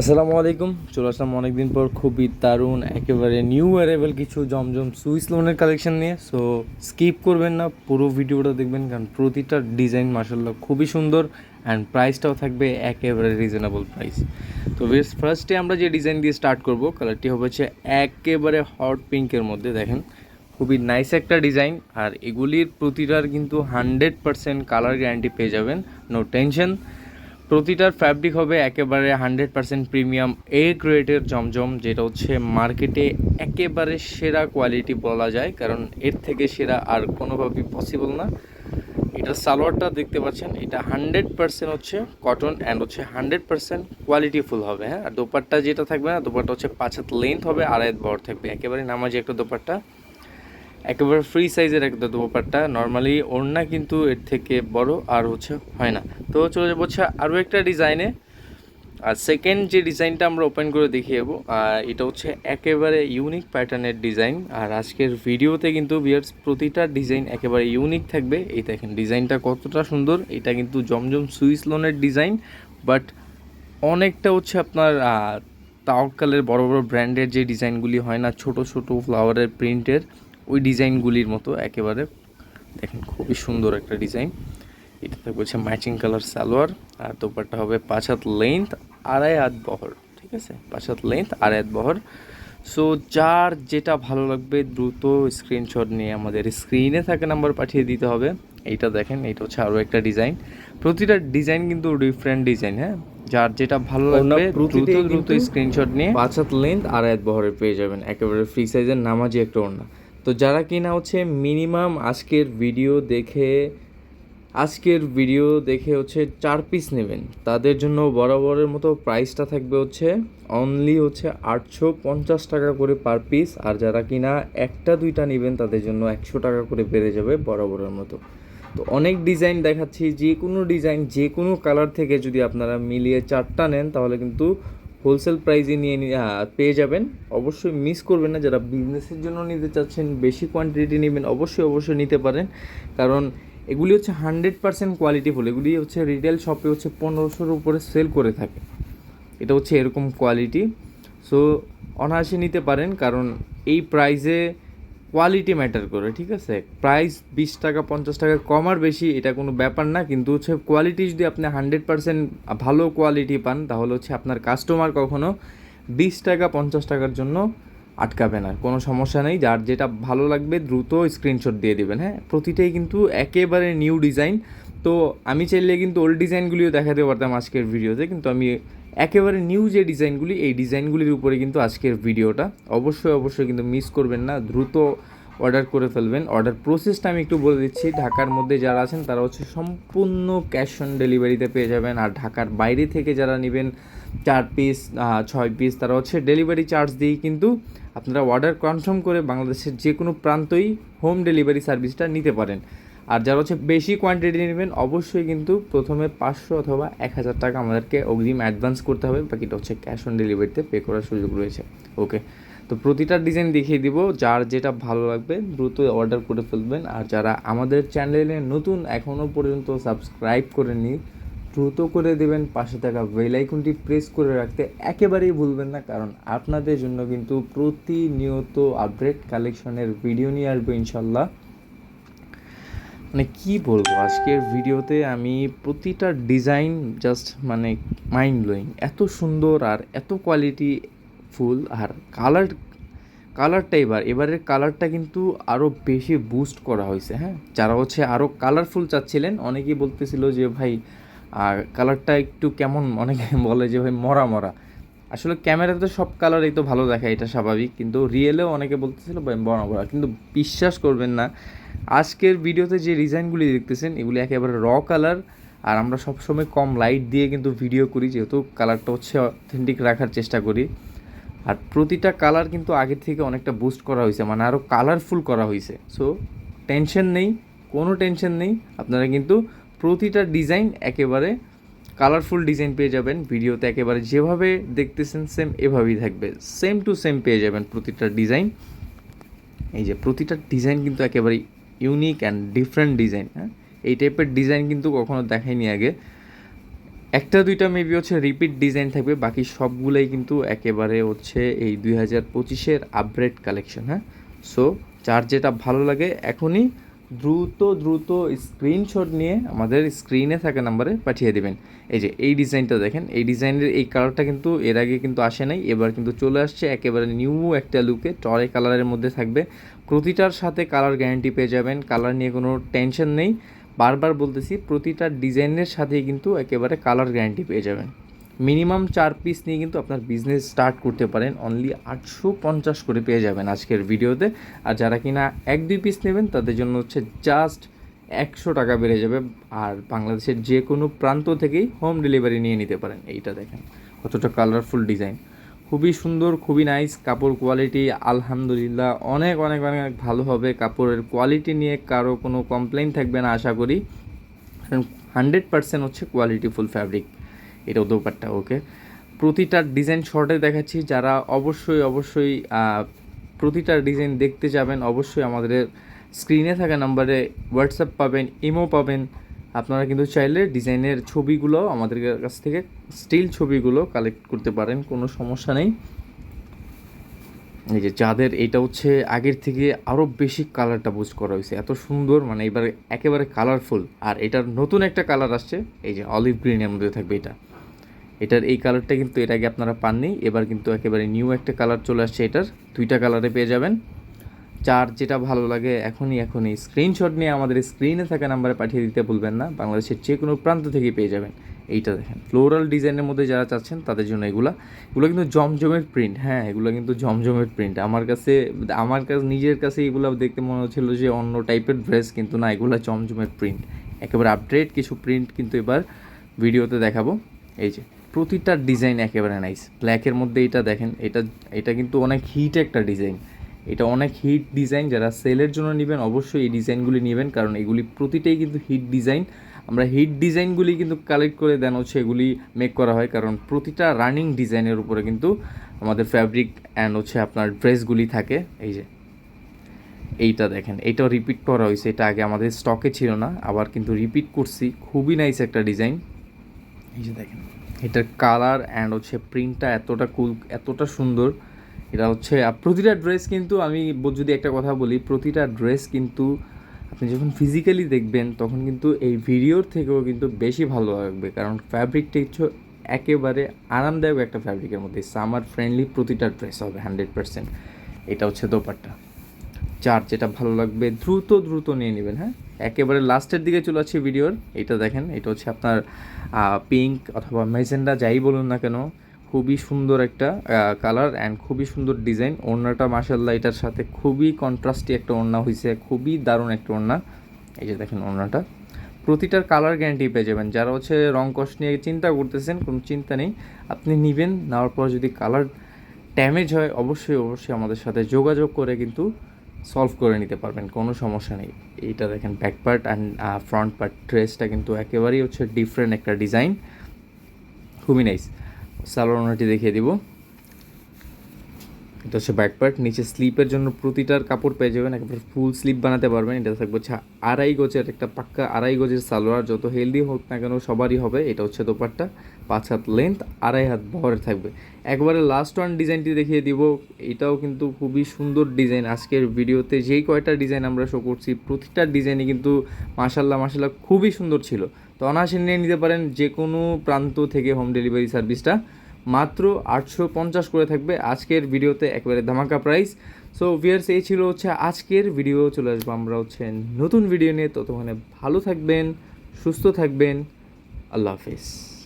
আসসালামু আলাইকুম। চলে আসলাম অনেকদিন পর খুবই দারুণ, একেবারে নিউ অ্যারাইভেল কিছু জমজম সুইস লোনের কালেকশন নিয়ে। সো স্কিপ করবেন না, পুরো ভিডিওটা দেখবেন, কারণ প্রতিটা ডিজাইন মার্শাল্লাহ খুবই সুন্দর অ্যান্ড প্রাইসটাও থাকবে একেবারে রিজনেবল প্রাইস তো বেশ ফার্স্টে আমরা যে ডিজাইন দিয়ে স্টার্ট করব কালারটি হচ্ছে একেবারে হট পিঙ্কের মধ্যে, দেখেন। খুবই নাইস একটা ডিজাইন আর এগুলির প্রতিটার কিন্তু হান্ড্রেড পারসেন্ট কালার গ্যারান্টি পেয়ে যাবেন নো টেনশন প্রতিটার ফ্যাব্রিক হবে একেবারে হান্ড্রেড পার্সেন্ট প্রিমিয়াম এ গ্রেডের জমজম, যেটা হচ্ছে মার্কেটে একেবারে সেরা কোয়ালিটি বলা যায়, কারণ এর থেকে সেরা আর কোনোভাবেই পসিবল না। এটা সালোয়ারটা দেখতে পাচ্ছেন, এটা হান্ড্রেড পার্সেন্ট হচ্ছে কটন অ্যান্ড হচ্ছে হান্ড্রেড পার্সেন্ট কোয়ালিটিফুল হবে হ্যাঁ? আর দোপাট্টা যেটা থাকবে না, দোপাট্টা হচ্ছে পাঁচ হাত লেন্থ হবে, আড়াই বড় থাকবে। একেবারে নামাজি একটা দোপাট্টা। একেবারে ফ্রি সাইজের একটা দোপাট্টা। নর্মালি ওড়না কিন্তু এর থেকে বড় আর হচ্ছে হয় না। তো চলে যাব হচ্ছে আরও একটা ডিজাইনে আর সেকেন্ড যে ডিজাইনটা আমরা ওপেন করে দেখিয়ে যাব আর এটা হচ্ছে একেবারে ইউনিক প্যাটার্নের ডিজাইন আর আজকের ভিডিওতে কিন্তু বিয়ার্স প্রতিটা ডিজাইন একেবারে ইউনিক থাকবে। এই দেখেন ডিজাইনটা কতটা সুন্দর। এটা কিন্তু জমজম সুইস লোনের ডিজাইন বাট অনেকটা হচ্ছে আপনার তাওকালের বড় বড় ব্র্যান্ডের যে ডিজাইনগুলি হয় না, ছোট ছোট ফ্লাওয়ারের প্রিন্টের ওই ডিজাইনগুলির মতো একেবারে দেখেন খুবই সুন্দর একটা ডিজাইন। এটাতে বলছে ম্যাচিং কালার সালোয়ার আর দোপারটা হবে পাঁচ হাত লেন্থ আড়াই হাত বহর ঠিক আছে? পাঁচ হাত লেন্থ আড়াই হাত বহর। সো যার যেটা ভালো লাগবে দ্রুত স্ক্রিনশট নিয়ে আমাদের স্ক্রিনে থাকা নাম্বার পাঠিয়ে দিতে হবে। এইটা দেখেন এইটা হচ্ছে আরও একটা ডিজাইন প্রতিটা ডিজাইন কিন্তু ডিফারেন্ট ডিজাইন হ্যাঁ? যার যেটা ভালো লাগবে দ্রুত দ্রুত স্ক্রিনশট নিয়ে। পাঁচ হাত লেন্থ আড়াই হাত বহরে পেয়ে যাবেন। একেবারে ফ্রি সাইজের নামাজি একটা ওড়না। তো যারা কিনা হচ্ছে মিনিমাম আজকের ভিডিও দেখে, আজকের ভিডিও দেখে হচ্ছে চার পিস নেবেন। তাদের জন্য বরাবরের মতো প্রাইসটা থাকবে হচ্ছে অনলি হচ্ছে আটশো পঞ্চাশ টাকা করে পার পিস আর যারা কিনা একটা দুইটা নেবেন তাদের জন্য একশো টাকা করে বেড়ে যাবে বরাবরের মতো। তো অনেক ডিজাইন দেখাচ্ছি, যে কোনো ডিজাইন যে কোনো কালার থেকে যদি আপনারা মিলিয়ে চারটা নেন, তাহলে কিন্তু হোলসেল প্রাইসে নিয়ে পেয়ে যাবেন। অবশ্যই মিস করবেন না। যারা বিজনেসের জন্য নিতে চাচ্ছেন, বেশি কোয়ান্টিটি নেবেন, অবশ্যই অবশ্যই নিতে পারেন। কারণ এগুলি হচ্ছে হান্ড্রেড পার্সেন্ট কোয়ালিটিফুল এগুলি হচ্ছে রিটেল শপে হচ্ছে পনেরোশোর উপরে সেল করে থাকে। এটা হচ্ছে এরকম কোয়ালিটি সো অনায়াসে নিতে পারেন। কারণ এই প্রাইসে কোয়ালিটি ম্যাটার করে, ঠিক আছে? প্রাইস বিশ টাকা, পঞ্চাশ টাকা কম আর বেশি, এটা কোনো ব্যাপার না, কিন্তু হচ্ছে কোয়ালিটি যদি আপনি হান্ড্রেড পার্সেন্ট ভালো কোয়ালিটি পান, তাহলে হচ্ছে আপনার কাস্টমার কখনো বিশ টাকা, পঞ্চাশ টাকার জন্য আটকাবে না, কোনো সমস্যা নেই। যার যেটা ভালো লাগবে, দ্রুত স্ক্রিনশট দিয়ে দেবেন হ্যাঁ? প্রতিটাই কিন্তু একেবারে নিউ ডিজাইন তো আমি চাইলে কিন্তু ওল্ড ডিজাইনগুলিও দেখাতে পারতাম আজকের ভিডিওতে কিন্তু আমি একেবারে নিউ যে ডিজাইনগুলি, এই ডিজাইনগুলির উপরে কিন্তু আজকের ভিডিওটা। অবশ্যই অবশ্যই কিন্তু মিস করবেন না, দ্রুত অর্ডার করে ফেলবেন। অর্ডার প্রসেসটা আমি একটু বলে দিচ্ছি, ঢাকার মধ্যে যারা আছেন, তারা হচ্ছে সম্পূর্ণ ক্যাশ অন ডেলিভারিতে পেয়ে যাবেন। আর ঢাকার বাইরে থেকে যারা নেবেন, চার পিস ছয় পিস তারা হচ্ছে ডেলিভারি চার্জ দিয়েই কিন্তু আপনারা অর্ডার কনফার্ম করে বাংলাদেশের যে কোনো প্রান্তই হোম ডেলিভারি সার্ভিসটা নিতে পারেন। আর যারা হচ্ছে বেশি কোয়ান্টিটি নেবেন, অবশ্যই কিন্তু প্রথমে পাঁচশো অথবা এক হাজার টাকা আমাদেরকে অগ্রিম অ্যাডভান্স করতে হবে, বাকিটা হচ্ছে ক্যাশ অন ডেলিভারিতে পে করার সুযোগ রয়েছে। ওকে তো প্রতিটা ডিজাইন দেখিয়ে দিব, যার যেটা ভালো লাগবে দ্রুত অর্ডার করে ফেলবেন। আর যারা আমাদের চ্যানেলে নতুন এখনও পর্যন্ত সাবস্ক্রাইব করে করেনি দ্রুত করে দেবেন। পাশে থাকা বেল আইকনটি প্রেস করে রাখতে একেবারেই ভুলবেন না, কারণ আপনাদের জন্য কিন্তু প্রতিনিয়ত আপডেট কালেকশনের ভিডিও নিয়ে আসব ইনশাল্লাহ। মানে কি বলব, আজকের ভিডিওতে আমি প্রতিটা ডিজাইন জাস্ট মানে মাইন্ড ব্লোয়িং এত সুন্দর আর এত কোয়ালিটি ফুল আর কালার কালারটা এবার, এবারের কালারটা কিন্তু আরও বেশি বুস্ট করা হয়েছে হ্যাঁ? যারা হচ্ছে আরও কালারফুল চাচ্ছিলেন, অনেকেই বলতেছিল যে ভাই, আর কালারটা একটু কেমন, অনেকে বলে যে ভাই মরা মরা। আসলে ক্যামেরাতে সব কালারই তো ভালো দেখায়, এটা স্বাভাবিক। কিন্তু রিয়েলেও অনেকে বলতেছিল ভাই মরা মরা। কিন্তু বিশ্বাস করবেন না আজকের ভিডিওতে যে ডিজাইনগুলি দেখতেছেন, এগুলি একেবারে র কালার আর আমরা সবসময় কম লাইট দিয়ে কিন্তু ভিডিও করি, যেহেতু কালারটা হচ্ছে অথেন্টিক রাখার চেষ্টা করি। আর প্রতিটা কালার কিন্তু আগের থেকে অনেকটা বুস্ট করা হয়েছে মানে আরও কালারফুল করা হয়েছে। সো টেনশন নেই, কোনো টেনশন নেই, আপনারা কিন্তু প্রতিটা ডিজাইন একেবারে কালারফুল ডিজাইন পেয়ে যাবেন ভিডিওতে একেবারে যেভাবে দেখতেছেন সেম এভাবেই থাকবে সেম টু সেম পেয়ে যাবেন প্রতিটা ডিজাইন এই যে প্রতিটা ডিজাইন কিন্তু একেবারে ইউনিক অ্যান্ড ডিফারেন্ট ডিজাইন হ্যাঁ? এই টাইপের ডিজাইন কিন্তু কখনো দেখাইনি আগে। একটা, দুইটা মেবি হচ্ছে রিপিট ডিজাইন থাকবে, বাকি সবগুলোই কিন্তু একেবারে হচ্ছে এই দুই হাজার পঁচিশের আপগ্রেড কালেকশন হ্যাঁ? সো যার যেটা ভালো লাগে, এখনই দ্রুত দ্রুত স্ক্রিনশট নিয়ে আমাদের স্ক্রিনে থাকা নাম্বারে পাঠিয়ে দেবেন। এই যে, এই ডিজাইনটা দেখেন, এই ডিজাইনের এই কালারটা কিন্তু এর আগে কিন্তু আসে নাই, এবার কিন্তু চলে আসছে একেবারে নিউ একটা লুকে টরে কালারের মধ্যে থাকবে। প্রতিটার সাথে কালার গ্যারান্টি পেয়ে যাবেন কালার নিয়ে কোনো টেনশন নেই। বারবার বলতেছি, প্রতিটা ডিজাইনের সাথেই কিন্তু একেবারে কালার গ্যারান্টি পেয়ে যাবেন। মিনিমাম চার পিস নিয়ে কিন্তু আপনার বিজনেস স্টার্ট করতে পারেন। অনলি আটশো পঞ্চাশ করে পেয়ে যাবেন আজকের ভিডিওতে। আর যারা কিনা এক, দুই পিস নেবেন, তাদের জন্য হচ্ছে জাস্ট একশো টাকা বেড়ে যাবে। আর বাংলাদেশের যে কোনো প্রান্ত থেকেই হোম ডেলিভারি নিয়ে নিতে পারেন। এইটা দেখেন, কতটা কালারফুল ডিজাইন খুবই সুন্দর, খুবই নাইস কাপড় কোয়ালিটি আলহামদুলিল্লাহ, অনেক অনেক অনেক ভালো হবে। কাপড়ের কোয়ালিটি নিয়ে কারও কোনো কমপ্লেন থাকবে না, আশা করি। হান্ড্রেড পার্সেন্ট হচ্ছে কোয়ালিটিফুল ফ্যাব্রিক এটা দোপারটা ওকে। প্রতিটা ডিজাইন শর্টে দেখাচ্ছি, যারা অবশ্যই অবশ্যই প্রতিটা ডিজাইন দেখতে যাবেন, অবশ্যই আমাদের স্ক্রিনে থাকা নাম্বারে হোয়াটসঅ্যাপ পাবেন ইমো পাবেন। আপনারা কিন্তু চাইলে ডিজাইনের ছবিগুলো আমাদের কাছ থেকে স্টিল ছবিগুলো কালেক্ট করতে পারেন, কোনো সমস্যা নেই। এই যে যাদের এটা হচ্ছে আগের থেকে আরও বেশি কালারটা বুস্ট করা হয়েছে, এত সুন্দর মানে এবার একেবারে কালারফুল আর এটার নতুন একটা কালার আসছে, এই যে অলিভ গ্রিনের মধ্যে থাকবে এটা। এটার এই কালারটা কিন্তু এর আগে আপনারা পাননি। এবার কিন্তু একেবারে নিউ একটা কালার চলে আসছে এটার। দুইটা কালারে পেয়ে যাবেন। চার যেটা ভালো লাগে এখনই এখনই স্ক্রিনশট নিয়ে আমাদের স্ক্রিনে থাকা নাম্বারে পাঠিয়ে দিতে ভুলবেন না। বাংলাদেশের যে কোনো প্রান্ত থেকে পেয়ে যাবেন। এইটা দেখেন। ফ্লোরাল ডিজাইনের মধ্যে যারা চাচ্ছেন, তাদের জন্য এগুলা। এগুলো কিন্তু জমজমের প্রিন্ট হ্যাঁ এগুলো কিন্তু জমজমের প্রিন্ট আমার কাছে আমার কাছে, নিজের কাছে এগুলো দেখতে মনে হচ্ছিল যে অন্য টাইপের ড্রেস কিন্তু না, এগুলো জমজমের প্রিন্ট একেবারে আপডেট কিছু প্রিন্ট কিন্তু এবার ভিডিওতে দেখাবো। এই যে প্রতিটা ডিজাইন একেবারে নাইস ব্ল্যাকের মধ্যে এটা দেখেন, এটা এটা কিন্তু অনেক হিট একটা ডিজাইন এটা অনেক হিট ডিজাইন যারা সেলের জন্য নেবেন অবশ্যই এই ডিজাইনগুলি নেবেন, কারণ এগুলি প্রতিটাই কিন্তু হিট ডিজাইন আমরা হিট ডিজাইনগুলি কিন্তু কালেক্ট করে দেন হচ্ছে এগুলি মেক করা হয়, কারণ প্রতিটা রানিং ডিজাইনের উপরে কিন্তু আমাদের ফ্যাব্রিক অ্যান্ড হচ্ছে আপনার ড্রেসগুলি থাকে। এই যে, এইটা দেখেন, এটাও রিপিট করা হয়েছে। এটা আগে আমাদের স্টকে ছিল না, আবার কিন্তু রিপিট করছি। খুবই নাইস একটা ডিজাইন এই যে দেখেন। এটার কালার অ্যান্ড হচ্ছে প্রিন্টটা এতটা কুল এতটা সুন্দর। এটা হচ্ছে প্রতিটা ড্রেস কিন্তু আমি যদি একটা কথা বলি, প্রতিটা ড্রেস কিন্তু আপনি যখন ফিজিক্যালি দেখবেন, তখন কিন্তু এই ভিডিওর থেকেও কিন্তু বেশি ভালো লাগবে। কারণ ফ্যাব্রিকটা হচ্ছে একেবারে আরামদায়ক একটা ফ্যাব্রিকের মধ্যে। সামার ফ্রেন্ডলি প্রতিটা ড্রেস হবে হান্ড্রেড পার্সেন্ট এটা হচ্ছে দোপাট্টা। চার যেটা ভালো লাগবে, দ্রুত দ্রুত নিয়ে নেবেন হ্যাঁ? একেবারে লাস্টের দিকে চলে আসছে ভিডিওর। এটা দেখেন, এটা হচ্ছে আপনার পিঙ্ক অথবা মেজেন্ডা যাই বলুন না কেন, খুবই সুন্দর একটা কালার অ্যান্ড খুবই সুন্দর ডিজাইন ওড়নাটা মাসাল্লাহ এটার সাথে খুবই কন্ট্রাস্টি একটা ওড়না হয়েছে খুবই দারুণ একটা ওড়না। এই যে দেখেন ওড়নাটা। প্রতিটার কালার গ্যারান্টি পেয়ে যাবেন। যারা হচ্ছে রং কস্ট নিয়ে চিন্তা করতেছেন, কোনো চিন্তা নেই, আপনি নেবেন। নেওয়ার পর যদি কালার ড্যামেজ হয়, অবশ্যই অবশ্যই আমাদের সাথে যোগাযোগ করে কিন্তু সলভ করে নিতে পারবেন, কোনো সমস্যা নেই। এইটা দেখেন back part and front part ড্রেসটা কিন্তু একেবারেই হচ্ছে ডিফারেন্ট একটা ডিজাইন খুবই নাইস সালোয়ারটি দেখিয়ে দিব। এটা হচ্ছে ব্যাক পার্ট নিচে স্লিপের জন্য প্রতিটার কাপড় পেয়ে যাবেন, একেবারে ফুল স্লিপ বানাতে পারবেন। এটা থাকবে হচ্ছে আড়াই গজের একটা পাক্কা আড়াই গজের সালোয়ার, যত হেলদি হোক না কেন সবারই হবে, এটা হচ্ছে দোপাট্টা। পাঁচ হাত লেন্থ আড়াই হাত বহরে থাকবে। একবারে লাস্ট ওয়ান ডিজাইনটি দেখিয়ে দিব, এটাও কিন্তু খুবই সুন্দর ডিজাইন আজকের ভিডিওতে যেই কয়টা ডিজাইন আমরা শো করছি, প্রতিটা ডিজাইনই কিন্তু মাসাল্লাহ মাসাল্লাহ খুবই সুন্দর ছিল। তো অনায়াসে নিয়ে নিতে পারেন যে কোনো প্রান্ত থেকে হোম ডেলিভারি সার্ভিসটা মাত্র আটশো পঞ্চাশ করে থাকবে আজকের ভিডিওতে একেবারে ধামাকা প্রাইস সো ভিয়ার্স এই ছিল হচ্ছে আজকের ভিডিও চলে আসব আমরা হচ্ছে নতুন ভিডিও নিয়ে। ততক্ষণে ভালো থাকবেন, সুস্থ থাকবেন। আল্লাহ হাফিজ।